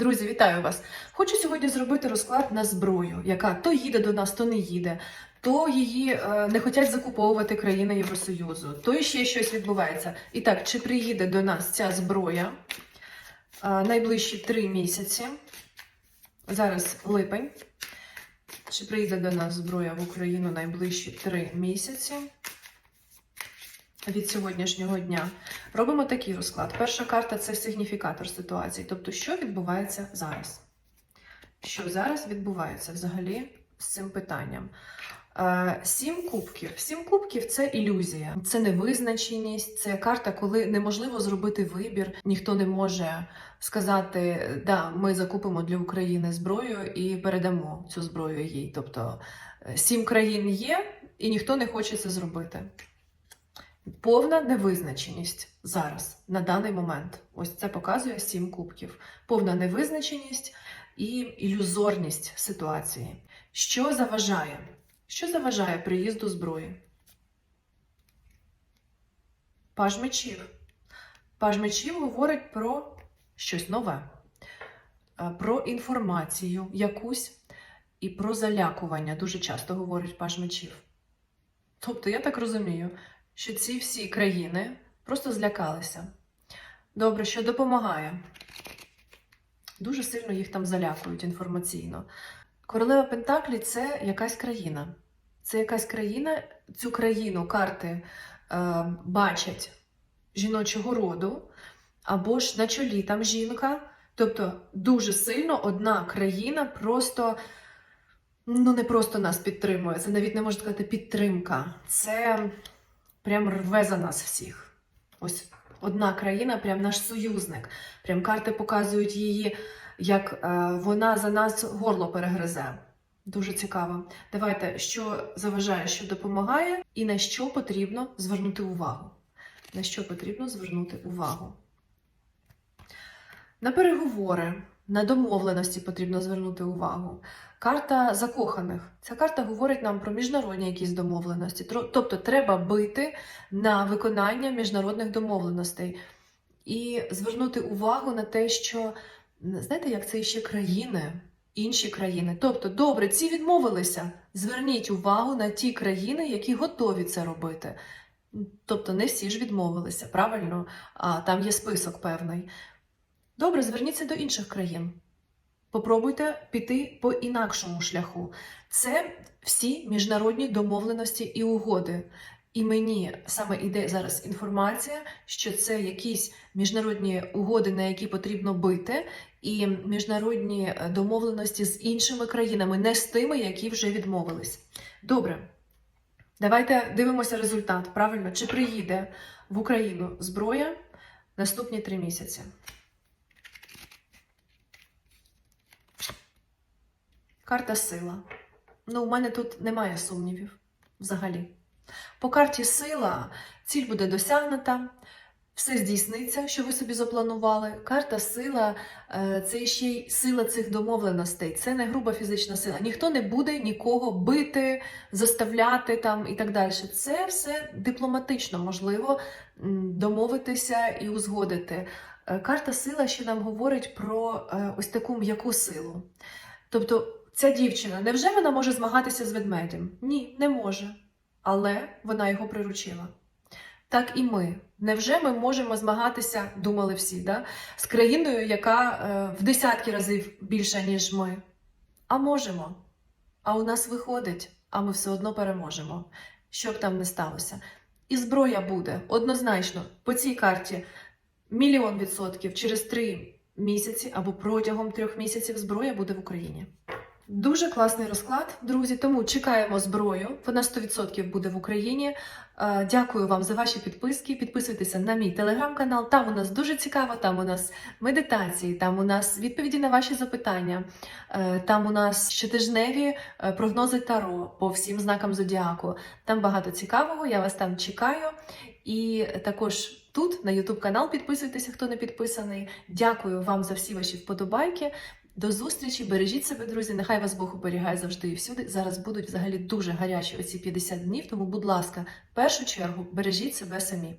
Друзі, вітаю вас! Хочу сьогодні зробити розклад на зброю, яка то їде до нас, то не їде, то її е, не хочуть закуповувати країни Євросоюзу, то ще щось відбувається. І так, чи приїде до нас ця зброя е, найближчі три місяці? Зараз липень. Чи приїде до нас зброя в Україну найближчі три місяці? Від сьогоднішнього дня робимо такий розклад. Перша карта це сигніфікатор ситуації. Тобто, що відбувається зараз? Що зараз відбувається взагалі з цим питанням? Е, Сім кубків. Сім кубків це ілюзія, це невизначеність, це карта, коли неможливо зробити вибір. Ніхто не може сказати, да, ми закупимо для України зброю і передамо цю зброю їй. Тобто е, сім країн є, і ніхто не хоче це зробити. Повна невизначеність зараз, на даний момент. Ось це показує сім кубків. Повна невизначеність і ілюзорність ситуації. Що заважає? Що заважає приїзду зброї? Паж мечів. Паж мечів говорить про щось нове, про інформацію якусь і про залякування. Дуже часто говорить паж мечів. Тобто, я так розумію, що ці всі країни просто злякалися. Добре, що допомагає. Дуже сильно їх там залякують інформаційно. Королева Пентаклі це якась країна. Це якась країна, цю країну карти е, бачать жіночого роду, або ж на чолі там жінка. Тобто дуже сильно одна країна просто ну не просто нас підтримує. Це навіть не можна сказати підтримка. Це прям рве за нас всіх. Ось одна країна, прям наш союзник. Прям карти показують її, як е, вона за нас горло перегризе. Дуже цікаво. Давайте, що заважає, що допомагає, і на що потрібно звернути увагу. На що потрібно звернути увагу? На переговори, на домовленості потрібно звернути увагу. Карта закоханих. Ця карта говорить нам про міжнародні якісь домовленості. Тобто треба бити на виконання міжнародних домовленостей і звернути увагу на те, що знаєте, як це ще країни, інші країни. Тобто, добре, ці відмовилися. Зверніть увагу на ті країни, які готові це робити. Тобто, не всі ж відмовилися, правильно? А там є список певний. Добре, зверніться до інших країн. Попробуйте піти по інакшому шляху. Це всі міжнародні домовленості і угоди. І мені саме іде зараз інформація, що це якісь міжнародні угоди, на які потрібно бити, і міжнародні домовленості з іншими країнами, не з тими, які вже відмовились. Добре, давайте дивимося результат. Правильно, чи приїде в Україну зброя наступні три місяці? Карта сила. Ну, у мене тут немає сумнівів взагалі. По карті сила ціль буде досягнута, все здійсниться, що ви собі запланували. Карта сила е, це ще й сила цих домовленостей. Це не груба фізична сила. Ніхто не буде нікого бити, заставляти там і так далі. Це все дипломатично можливо домовитися і узгодити. Е, Карта сила ще нам говорить про е, ось таку м'яку силу. Тобто, ця дівчина, невже вона може змагатися з ведмедем? Ні, не може. Але вона його приручила. Так і ми. Невже ми можемо змагатися, думали всі, да? з країною, яка е, в десятки разів більша, ніж ми? А можемо. А у нас виходить, а ми все одно переможемо, що б там не сталося. І зброя буде однозначно по цій карті мільйон відсотків через три місяці або протягом трьох місяців зброя буде в Україні. Дуже класний розклад, друзі. Тому чекаємо зброю. Вона 100% буде в Україні. Е, Дякую вам за ваші підписки. Підписуйтеся на мій телеграм-канал. Там у нас дуже цікаво. Там у нас медитації, там у нас відповіді на ваші запитання. Е, Там у нас щотижневі е, прогнози Таро по всім знакам зодіаку. Там багато цікавого. Я вас там чекаю. І також тут на YouTube канал підписуйтеся, хто не підписаний. Дякую вам за всі ваші вподобайки. До зустрічі, бережіть себе, друзі. Нехай вас Бог оберігає завжди і всюди. Зараз будуть взагалі дуже гарячі оці 50 днів. Тому, будь ласка, в першу чергу бережіть себе самі.